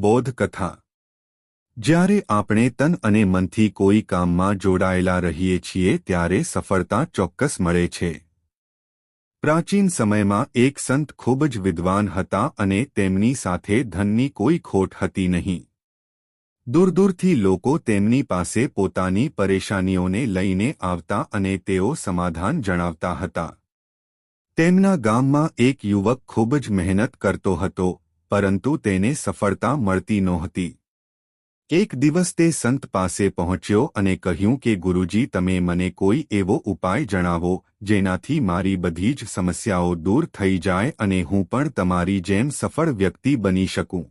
બોધ કથા જ્યારે આપણે તન અને મનથી કોઈ કામમાં જોડાયેલા રહીએ છીએ ત્યારે સફળતા ચોક્કસ મળે છે. પ્રાચીન સમયમાં એક સંત ખૂબ જ વિદ્વાન હતા અને તેમની સાથે ધનની કોઈ ખોટ હતી નહીં. દૂરદૂરથી લોકો તેમની પાસે પોતાની પરેશાનીઓને લઈને આવતા અને તેઓ સમાધાન જણાવતા હતા. તેમના ગામમાં એક યુવક ખૂબ જ મહેનત કરતો હતો પરંતુ તેને સફળતા મળતી નહોતી. એક દિવસ તે સંત પાસે પહોંચ્યો અને કહ્યું કે, ગુરુજી, તમે મને કોઈ એવો ઉપાય જણાવો જેનાથી મારી બધી જ સમસ્યાઓ દૂર થઈ જાય અને હું પણ તમારી જેમ સફળ વ્યક્તિ બની શકું.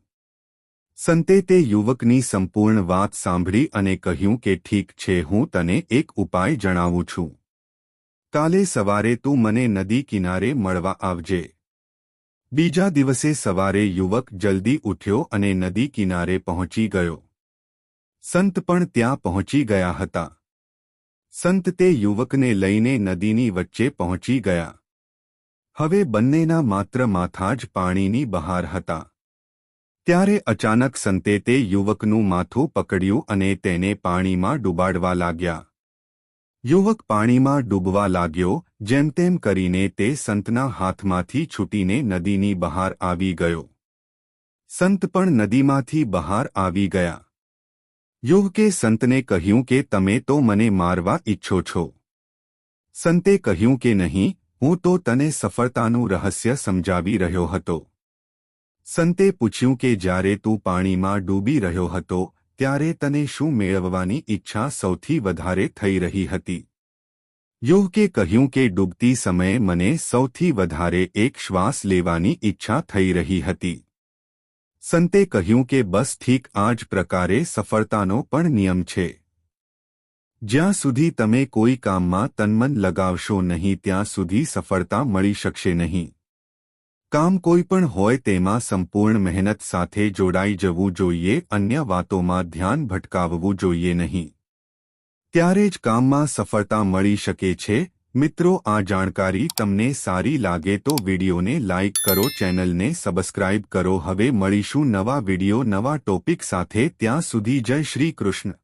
સંતે તે યુવકની સંપૂર્ણ વાત સાંભળી અને કહ્યું કે, ઠીક છે, હું તને એક ઉપાય જણાવું છું. કાલે સવારે તું મને નદી કિનારે મળવા આવજે. બીજા દિવસે સવારે યુવક જલ્દી ઉઠ્યો અને નદી કિનારે પહોંચી ગયો. સંત પણ ત્યાં પહોંચી ગયા હતા. સંત તે યુવકને લઈને નદીની વચ્ચે પહોંચી ગયા. હવે બંનેના માત્ર માથા જ પાણીની બહાર હતા. ત્યારે અચાનક સંતે તે યુવકનું માથું પકડ્યું અને તેને પાણીમાં ડૂબાડવા લાગ્યા. યુવક પાણીમાં ડૂબવા લાગ્યો જેમ તેમ કરીને તે સંતના હાથમાંથી છૂટીને નદીની બહાર આવી ગયો. સંત પણ નદીમાંથી બહાર આવી ગયા. યુહકે સંતને કહ્યું કે તમે તો મને મારવા ઈચ્છો છો. સંતે કહ્યું કે નહીં, હું તો તને સફળતાનું રહસ્ય સમજાવી રહ્યો હતો. સંતે પૂછ્યું કે જ્યારે તું પાણીમાં ડૂબી રહ્યો હતો, ત્યારે તને શું મેળવવાની ઈચ્છા સૌથી વધારે થઈ રહી હતી? યુવકે કહ્યું કે ડૂબતી સમયે મને સૌથી વધારે એક શ્વાસ લેવાની ઈચ્છા થઈ રહી હતી સંતે કહ્યું કે બસ ઠીક આ જ પ્રકારે સફળતાનો પણ નિયમ છે જ્યાં સુધી તમે કોઈ કામમાં તન્મન લગાવશો નહીં ત્યાં સુધી સફળતા મળી શકશે નહીં કામ કોઈ પણ હોય તેમાં સંપૂર્ણ મહેનત સાથે જોડાઈ જવું જોઈએ અન્ય વાતોમાં ધ્યાન ભટકાવવું જોઈએ નહીં ત્યારે જ કામમાં સફળતા મળી શકે છે. મિત્રો, આ જાણકારી તમને સારી લાગે તો વિડીયોને લાઇક કરો, ચેનલને સબસ્ક્રાઇબ કરો. હવે મળીશું નવા વીડિયો, નવા ટોપિક સાથે. ત્યાં સુધી જય શ્રી કૃષ્ણ.